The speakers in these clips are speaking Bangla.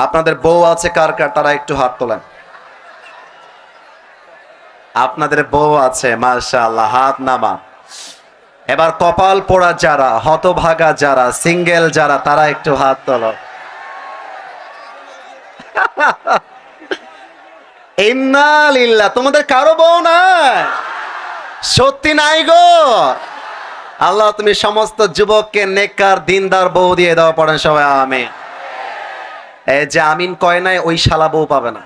আপনাদের বউ আছে কার কার? তারা একটু হাত তোলেন। আপনাদের বউ আছে, মাশাআল্লাহ, হাত নামা এবার কপাল পোড়া যারা, হতভাগা যারা, সিঙ্গেল যারা, তারা একটু হাত তোলো। ইন্নালিল্লাহ তোমাদের কারও বউ নাই। সত্যি নাই গো। আল্লাহ, তুমি সমস্ত যুবককে নেককার, দিনদার বউ দিয়ে দেওয়া পড়েন সবাই আমি যে আমিন কয় নাই, ওই শালা বউ পাবে না।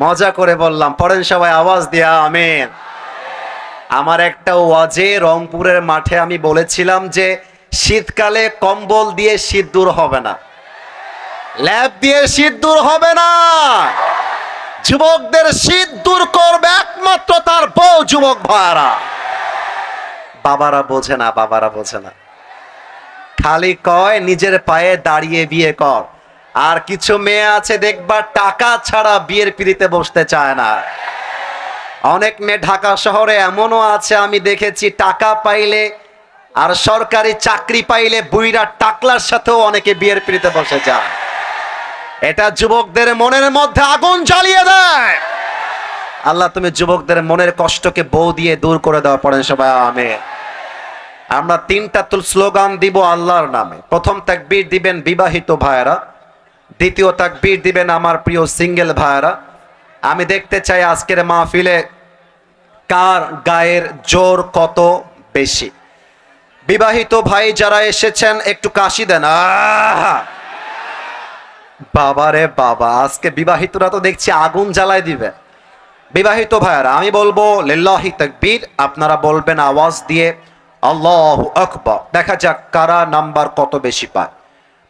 মজা করে বললাম, পড়েন সবাই আওয়াজ দিয়া, আমিন। আমার একটা ওয়াজে রংপুরের মাঠে আমি বলেছিলাম যে, শীতকালে কম্বল দিয়ে শীত দূর হবে না। ল্যাব দিয়ে শীত দূর হবে না। যুবকদের শীত দূর করবে একমাত্র তার বউ, যুবক ভাইয়ারা বাবারা বোঝে না, বাবারা বোঝে না। খালি কয়, নিজের পায়ে দাঁড়িয়ে বিয়ে কর। আর কিছু মেয়ে আছে দেখবা টাকা ছাড়া বিয়ের পিড়িতে বসতে চায় না। অনেক মেয়ে ঢাকা শহরে এমনও আছে, আমি দেখেছি টাকা পাইলে আর সরকারি চাকরি পাইলে বুইরা টাকলার সাথেও অনেকে বিয়ের পিড়িতে বসে যায়। এটা যুবকদের মনের মধ্যে আগুন জ্বালিয়ে দেয়। আল্লাহ, তুমি যুবকদের মনের কষ্টকে বউ দিয়ে দূর করে দেওয়া পড়েন সবাই আমি আমরা তিনটা স্লোগান দিব আল্লাহর নামে। প্রথম তাকবীর দিবেন বিবাহিত ভাইয়েরা। দ্বিতীয় তাকবীর দিবেন আমার প্রিয় সিঙ্গেল ভাইয়েরা। আমি দেখতে চাই আজকের মাহফিলে কার গায়ের জোর কত বেশি। বিবাহিত ভাই যারা এসেছেন, একটু কাশি দেন! বাবারে বাবা, আজকে বিবাহিতরা তো দেখছি আগুন জ্বালায় দিবে। বিবাহিত ভাইয়ারা, আমি বলব, লিল্লাহি তাকবীর, আপনারা বলবেন আওয়াজ দিয়ে, আল্লাহু আকবার। দেখা যাক কারা নাম্বার কত বেশি পায়।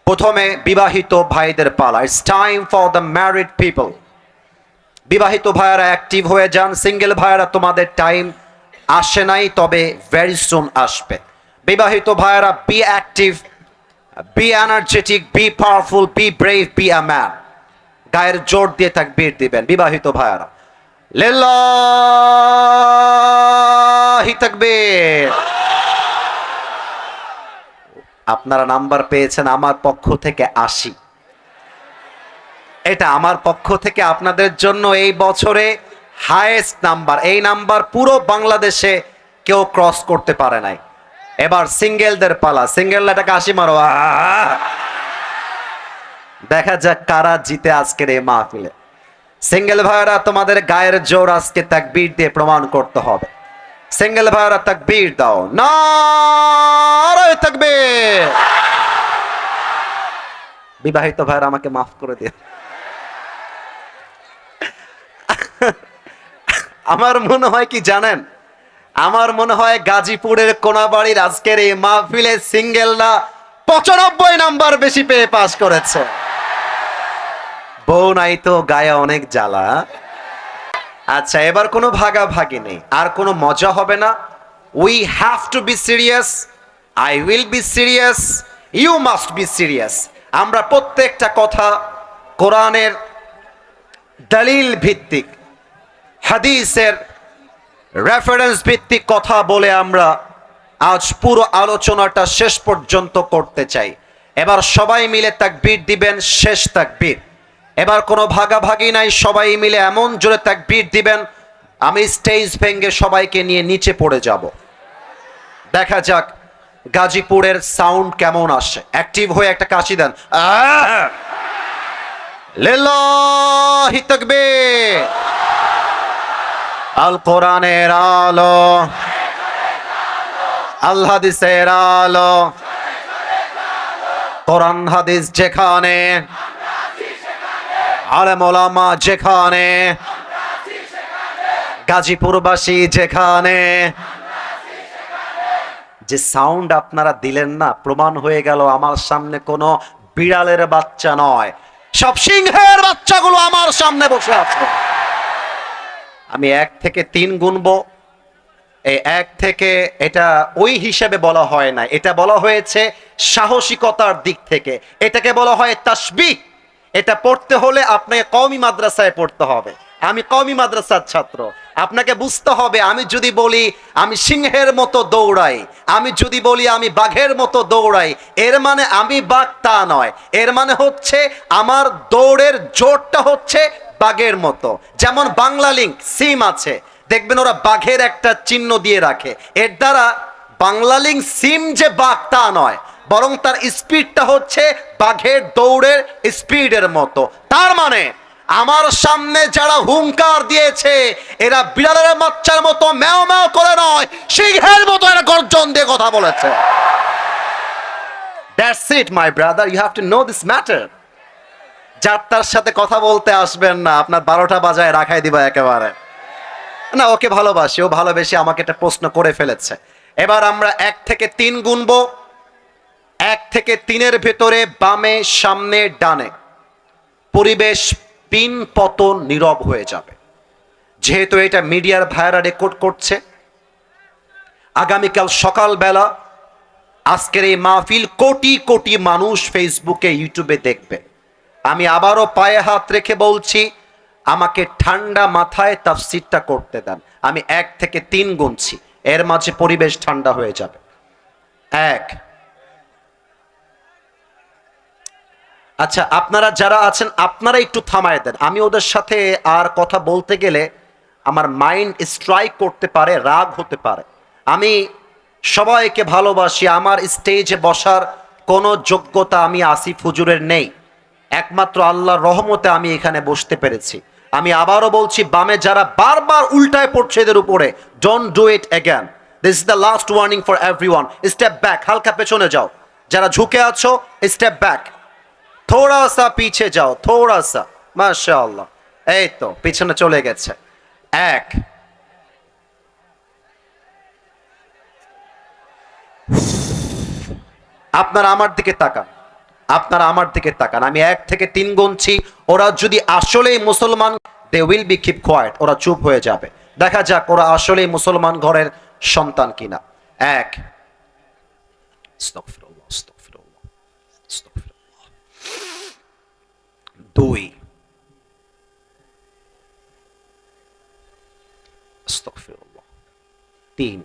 প্রথমে বিবাহিত ভাইদের পালা। It's time for the married people বিবাহিত ভাইয়ারা অ্যাক্টিভ হয়ে যান। সিঙ্গেল ভাইয়ারা তোমাদের টাইম আসে নাই, তবে ভেরি সুন আসবে। বিবাহিত ভাইয়ারা be active be energetic be powerful be brave be a man গায়ের জোর দিয়ে তাকবীর দিবেন বিবাহিত ভাইয়ারা। লিল্লাহি তাকবীর। আপনারা নাম্বার পেয়েছেন আমার পক্ষ থেকে আশি। এটা আমার পক্ষ থেকে আপনাদের জন্য এই বছরে হায়েস্ট নাম্বার। এই নাম্বার পুরো বাংলাদেশে কেউ ক্রস করতে পারে নাই। এবার সিঙ্গেলদের পালা। সিঙ্গেল এটাকে আশি মারো। দেখা যাক কারা জিতে আজকের এই মাহফিলে। সিঙ্গেল ভাইরা তোমাদের গায়ের জোর আজকে তাকবীর দিয়ে প্রমাণ করতে হবে। সিঙ্গেল ভাইরা তাকবীর দাও। না তাকবীর। বিবাহিত ভাইরা আমাকে মাফ করে দিয়ে আমার মনে হয় কি জানেন? আমার মনে হয় গাজীপুরের কোনাবাড়ির আজকের এই মাহফিলে সিঙ্গেলরা পঁচানব্বই নাম্বার বেশি পেয়ে পাস করেছে। বউ নাই তো গায়ে অনেক জ্বালা। আচ্ছা এবার কোনো ভাগাভাগি নেই। আর কোনো মজা হবে না। We have to be serious I will be serious you must be serious আমরা প্রত্যেকটা কথা কোরআনের দলিল ভিত্তিক, হাদিসের রেফারেন্স ভিত্তিক কথা বলে আমরা আজ পুরো আলোচনাটা শেষ পর্যন্ত করতে চাই। এবার সবাই মিলে তাকবীর দিবেন, শেষ তাকবীর। এবার কোনো ভাগাভাগি নাই, সবাই মিলে এমন জোরে তাকবীর দিবেন, আমি স্টেজ ভেঙ্গে সবাইকে নিয়ে নিচে পড়ে যাব। দেখা যাক গাজীপুরের সাউন্ড কেমন আসে। অ্যাক্টিভ হয়ে একটা কাশি দেন। আল কোরআনের আলো। আল হাদিসের আলো। কোরআন হাদিস যেখানে আলেম ওলামা যেখানে, গাজীপুরবাসী যেখানে, যে সাউন্ড আপনারা দিলেন না, প্রমাণ হয়ে গেল আমার সামনে কোনো বিড়ালের বাচ্চা নয়। সব সিংহের বাচ্চাগুলো আমার সামনে বসে আছে। আমি এক থেকে তিন গুনবো। এই এক থেকে এটা ওই হিসেবে বলা হয় না, এটা বলা হয়েছে সাহসিকতার দিক থেকে। এটাকে বলা হয় তাসবি এটা পড়তে হলে আপনাকে কওমি মাদ্রাসায় পড়তে হবে। আমি কওমি মাদ্রাসার ছাত্র। আপনাকে বুঝতে হবে, আমি যদি বলি আমি সিংহের মতো দৌড়াই, আমি যদি বলি আমি বাঘের মতো দৌড়াই, এর মানে আমি বাঘ তা নয়। এর মানে হচ্ছে আমার দৌড়ের জোরটা হচ্ছে বাঘের মতো। যেমন বাংলা লিঙ্ক সিম আছে। দেখবেন ওরা বাঘের একটা চিহ্ন দিয়ে রাখে। এর দ্বারা বাংলা লিঙ্ক সিম যে বাঘ তা নয় বরং তার স্পিডটা হচ্ছে বাঘের দৌড়ের স্পিডের মতো। তার মানে আমার সামনে যারা হুঙ্কার দিয়েছে, এরা বিড়ালের বাচ্চার মতো ম্যাও ম্যাও করে নয়, সিংহের মতো এরা গর্জন দিয়ে কথা বলেছে। That's it my brother you have to know this matter যার তার সাথে কথা বলতে আসবেন না, আপনার বারোটা বাজায় রাখাই দিবা একেবারে। না, ওকে ভালোবাসি, ও ভালোবেসে আমাকে একটা প্রশ্ন করে ফেলেছে। এবার আমরা এক থেকে তিন গুনবো। এক থেকে তিনের ভেতরে বামে, সামনে, ডানে। পরিবেশ পিন পতন নীরব হয়ে যাবে। যেহেতু এটা মিডিয়ার ভাইরা রেকর্ড করছে, আগামীকাল সকালবেলা আজকের এই মাহফিল কোটি কোটি মানুষ ফেসবুকে, ইউটিউবে দেখবে। আমি আবারও পায়ে হাত রেখে বলছি, আমাকে ঠান্ডা মাথায় তাফসিরটা করতে দেন। আমি এক থেকে তিন গুনছি, এর মাঝে পরিবেশ ঠান্ডা হয়ে যাবে। এক আচ্ছা আপনারা যারা আছেন, আপনারা একটু থামায় দেন। আমি ওদের সাথে আর কথা বলতে গেলে আমার মাইন্ড স্ট্রাইক করতে পারে, রাগ হতে পারে। আমি সবাইকে ভালোবাসি, আমার স্টেজে বসার কোনো যোগ্যতা আমি আসিফ হুজুরের নেই। একমাত্র আল্লাহর রহমতে আমি এখানে বসতে পেরেছি। আমি আবারও বলছি, বামে যারা বারবার উল্টায় পড়ছে এদের উপরে don't do it again this is the last warning for everyone step back হালকা পেছনে যাও। যারা ঝুঁকে আছো স্টেপ ব্যাক থোড়া সা পিছে যাও থোড়া সা মাশাআল্লাহ। এই তো, পিছনে চলে গেছে। এক। আপনারা আমার দিকে তাকান, আপনারা আমার দিকে তাকান। আমি এক থেকে তিন গুনছি, ওরা যদি আসলেই মুসলমান they will be keep quiet ওরা চুপ হয়ে যাবে। দেখা যাক ওরা আসলেই মুসলমান ঘরের সন্তান কিনা। এক। তিন।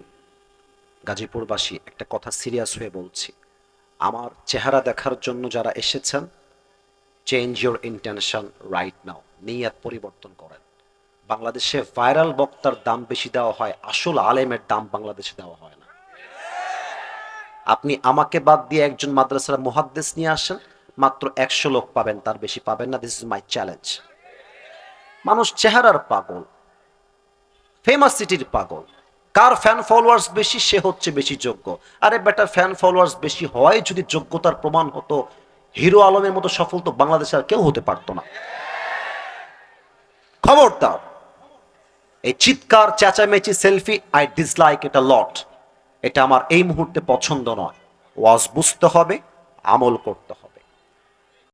গাজীপুরবাসী, একটা কথা সিরিয়াস হয়ে বলছি। আমার চেহারা দেখার জন্য যারা এসেছেন change your intention right now নিয়াত পরিবর্তন করেন। বাংলাদেশে ভাইরাল বক্তার দাম বেশি দেওয়া হয়, আসল আলেমের দাম বাংলাদেশে দেওয়া হয় না। আপনি আমাকে বাদ দিয়ে একজন মাদ্রাসার মুহাদ্দেস নিয়ে আসেন, মাত্র একশো লোক পাবেন, তার বেশি পাবেন না দিস ইজ মাই চ্যালেঞ্জ মানুষ চেহারার পাগল ফেমাস সিটির পাগল। কার ফ্যান ফলোয়ার্স বেশি, সে হচ্ছে বেশি যোগ্য। আরে বেটার ফ্যান ফলোয়ার্স বেশি হয় যদি যোগ্যতার প্রমাণ হতো, হিরো আলমের মতো সফল তো বাংলাদেশে আর কেউ হতে পারতো না। খবরদার, এই চিৎকার, চেঁচামেচি সেলফি আই ডিসলাইক এটা লট এটা আমার এই মুহূর্তে পছন্দ নয়। ওয়াজ বুঝতে হবে, আমল করতে হবে।